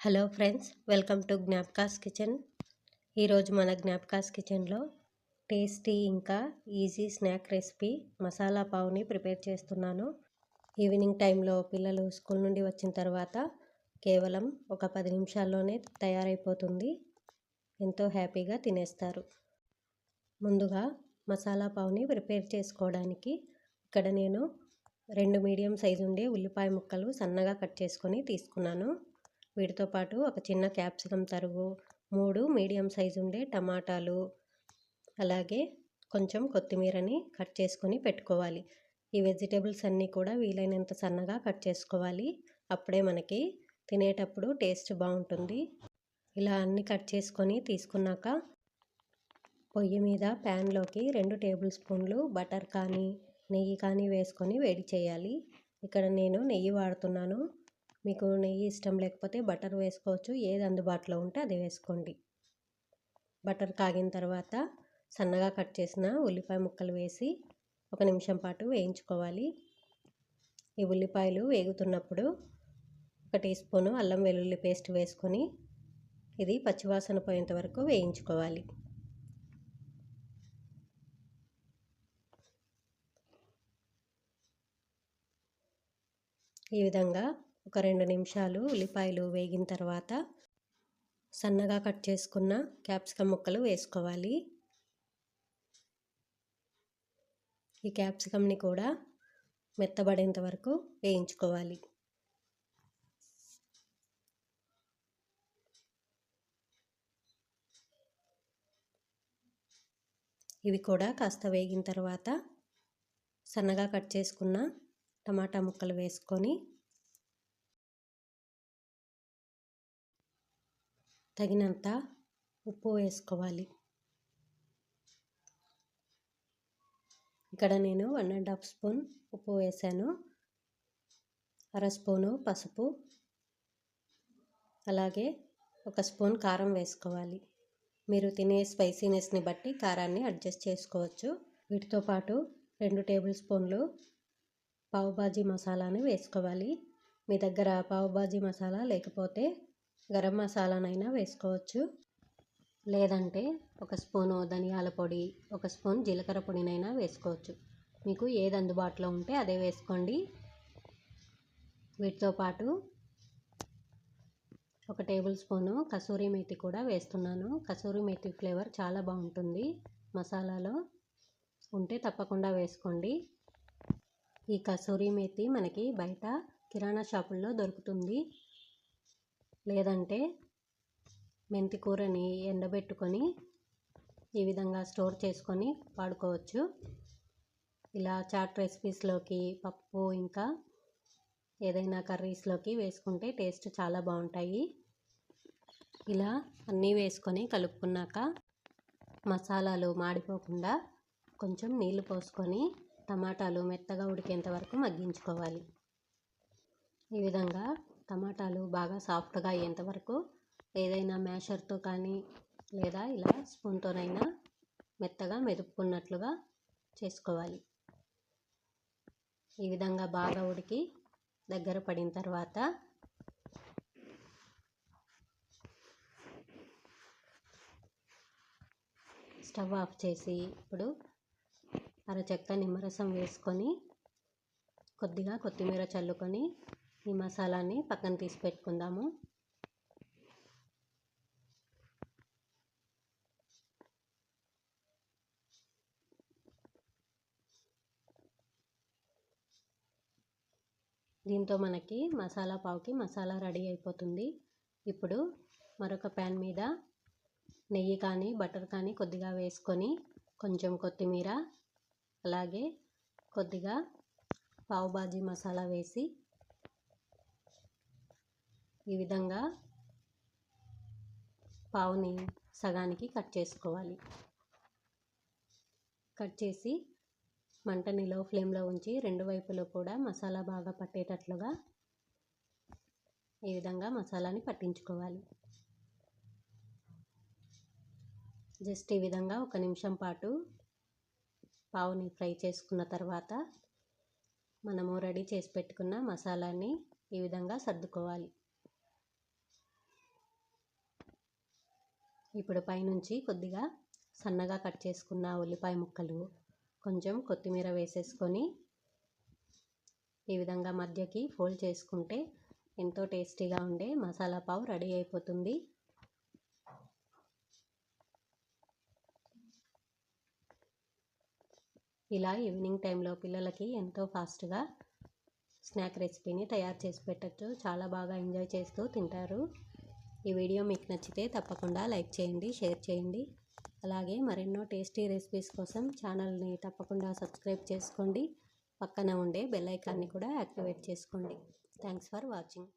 Hello friends welcome to Gnapakas kitchen. ఈరోజు మన జ్ఞాపకాస్ కిచెన్లో టేస్టీ ఇంకా ఈజీ స్నాక్ రెసిపీ మసాలా పావుని ప్రిపేర్ చేస్తున్నాను. ఈవినింగ్ టైంలో పిల్లలు స్కూల్ నుండి వచ్చిన తర్వాత కేవలం ఒక పది నిమిషాల్లోనే తయారైపోతుంది. ఎంతో హ్యాపీగా తినేస్తారు. ముందుగా మసాలా పావుని ప్రిపేర్ చేసుకోవడానికి ఇక్కడ నేను రెండు మీడియం సైజు ఉండే ఉల్లిపాయ ముక్కలు సన్నగా కట్ చేసుకొని తీసుకున్నాను. వీటితో పాటు ఒక చిన్న క్యాప్సికమ్ తరుగు మూడు మీడియం సైజు ఉండే టమాటాలు అలాగే కొంచెం కొత్తిమీరని కట్ చేసుకొని పెట్టుకోవాలి. ఈ వెజిటేబుల్స్ అన్నీ కూడా వీలైనంత సన్నగా కట్ చేసుకోవాలి. అప్పుడే మనకి తినేటప్పుడు టేస్ట్ బాగుంటుంది. ఇలా అన్నీ కట్ చేసుకొని తీసుకున్నాక పొయ్యి మీద ప్యాన్లోకి రెండు టేబుల్ స్పూన్లు బటర్ కానీ నెయ్యి కానీ వేసుకొని వేడి చేయాలి. ఇక్కడ నేను నెయ్యి వాడుతున్నాను. మీకు నెయ్యి ఇష్టం లేకపోతే బటర్ వేసుకోవచ్చు. ఏది అందుబాటులో ఉంటే అది వేసుకోండి. బటర్ కాగిన తర్వాత సన్నగా కట్ చేసిన ఉల్లిపాయ ముక్కలు వేసి ఒక నిమిషం పాటు వేయించుకోవాలి. ఈ ఉల్లిపాయలు వేగుతున్నప్పుడు ఒక టీ స్పూను అల్లం వెల్లుల్లి పేస్ట్ వేసుకొని ఇది పచ్చివాసన పోయేంత వరకు వేయించుకోవాలి. ఈ విధంగా ఒక రెండు నిమిషాలు ఉల్లిపాయలు వేగిన తర్వాత సన్నగా కట్ చేసుకున్న క్యాప్సికమ్ ముక్కలు వేసుకోవాలి. ఈ క్యాప్సికమ్ని కూడా మెత్తబడేంత వరకు వేయించుకోవాలి. ఇవి కూడా కాస్త వేగిన తర్వాత సన్నగా కట్ చేసుకున్న టమాటా ముక్కలు వేసుకొని తగినంత ఉప్పు వేసుకోవాలి. ఇక్కడ నేను వన్ అండ్ హాఫ్ స్పూన్ ఉప్పు వేసాను. అర స్పూను పసుపు. అలాగే ఒక స్పూన్ కారం వేసుకోవాలి. మీరు తినే స్పైసీనెస్ని బట్టి కారాన్ని అడ్జస్ట్ చేసుకోవచ్చు. వీటితో పాటు రెండు టేబుల్ స్పూన్లు పావుబాజీ మసాలాని వేసుకోవాలి. మీ దగ్గర పావుబాజీ మసాలా లేకపోతే గరం మసాలానైనా వేసుకోవచ్చు. లేదంటే ఒక స్పూను ధనియాల పొడి ఒక స్పూన్ జీలకర్ర పొడినైనా వేసుకోవచ్చు. మీకు ఏది అందుబాటులో ఉంటే అదే వేసుకోండి. వీటితో పాటు ఒక టేబుల్ స్పూను కసూరి మేతి కూడా వేస్తున్నాను. కసూరి మేతి ఫ్లేవర్ చాలా బాగుంటుంది. మసాలాలో ఉంటే తప్పకుండా వేసుకోండి. ఈ కసూరి మేతి మనకి బయట కిరాణా షాపుల్లో దొరుకుతుంది. లేదంటే మెంతి కూరని ఎండబెట్టుకొని ఈ విధంగా స్టోర్ చేసుకొని వాడుకోవచ్చు. ఇలా చాట్ రెసిపీస్లోకి పప్పు ఇంకా ఏదైనా కర్రీస్లోకి వేసుకుంటే టేస్ట్ చాలా బాగుంటాయి. ఇలా అన్నీ వేసుకొని కలుపుకున్నాక మసాలాలు మాడిపోకుండా కొంచెం నీళ్ళు పోసుకొని టమాటాలు మెత్తగా ఉడికేంత వరకు మగ్గించుకోవాలి. ఈ విధంగా టమాటాలు బాగా సాఫ్ట్గా అయ్యేంత వరకు ఏదైనా మ్యాషర్తో కానీ లేదా ఇలా స్పూన్తోనైనా మెత్తగా మెదుపుకున్నట్లుగా చేసుకోవాలి. ఈ విధంగా బాగా ఉడికి దగ్గర పడిన తర్వాత స్టవ్ ఆఫ్ చేసి ఇప్పుడు అరచెక్క నిమ్మరసం వేసుకొని కొద్దిగా కొత్తిమీర చల్లుకొని ఈ మసాలాని పక్కన తీసి పెట్టుకుందాము. దీంతో మనకి మసాలా పావుకి మసాలా రెడీ అయిపోతుంది. ఇప్పుడు మరొక ప్యాన్ మీద నెయ్యి కానీ బటర్ కానీ కొద్దిగా వేసుకొని కొంచెం కొత్తిమీర అలాగే కొద్దిగా పావు బాజీ మసాలా వేసి ఈ విధంగా పావుని సగానికి కట్ చేసుకోవాలి. కట్ చేసి మంటని లో ఫ్లేమ్లో ఉంచి రెండు వైపులో కూడా మసాలా బాగా పట్టేటట్లుగా ఈ విధంగా మసాలాని పట్టించుకోవాలి. జస్ట్ ఈ విధంగా ఒక నిమిషం పాటు పావుని ఫ్రై చేసుకున్న తర్వాత మనము రెడీ చేసి పెట్టుకున్న మసాలాని ఈ విధంగా సర్దుకోవాలి. ఇప్పుడు పైనుంచి కొద్దిగా సన్నగా కట్ చేసుకున్న ఉల్లిపాయ ముక్కలు కొంచెం కొత్తిమీర వేసేసుకొని ఈ విధంగా మధ్యకి ఫోల్డ్ చేసుకుంటే ఎంతో టేస్టీగా ఉండే మసాలా పావు రెడీ అయిపోతుంది. ఇలా ఈవినింగ్ టైంలో పిల్లలకి ఎంతో ఫాస్ట్గా స్నాక్ రెసిపీని తయారు చేసి పెట్టచ్చు. చాలా బాగా ఎంజాయ్ చేస్తూ తింటారు. ఈ వీడియో మీకు నచ్చితే తప్పకుండా లైక్ చేయండి షేర్ చేయండి. అలాగే మరెన్నో టేస్టీ రెసిపీస్ కోసం ఛానల్ని తప్పకుండా సబ్స్క్రైబ్ చేసుకోండి. పక్కన ఉండే బెల్ ఐకాన్ని కూడా యాక్టివేట్ చేసుకోండి. Thanks for watching.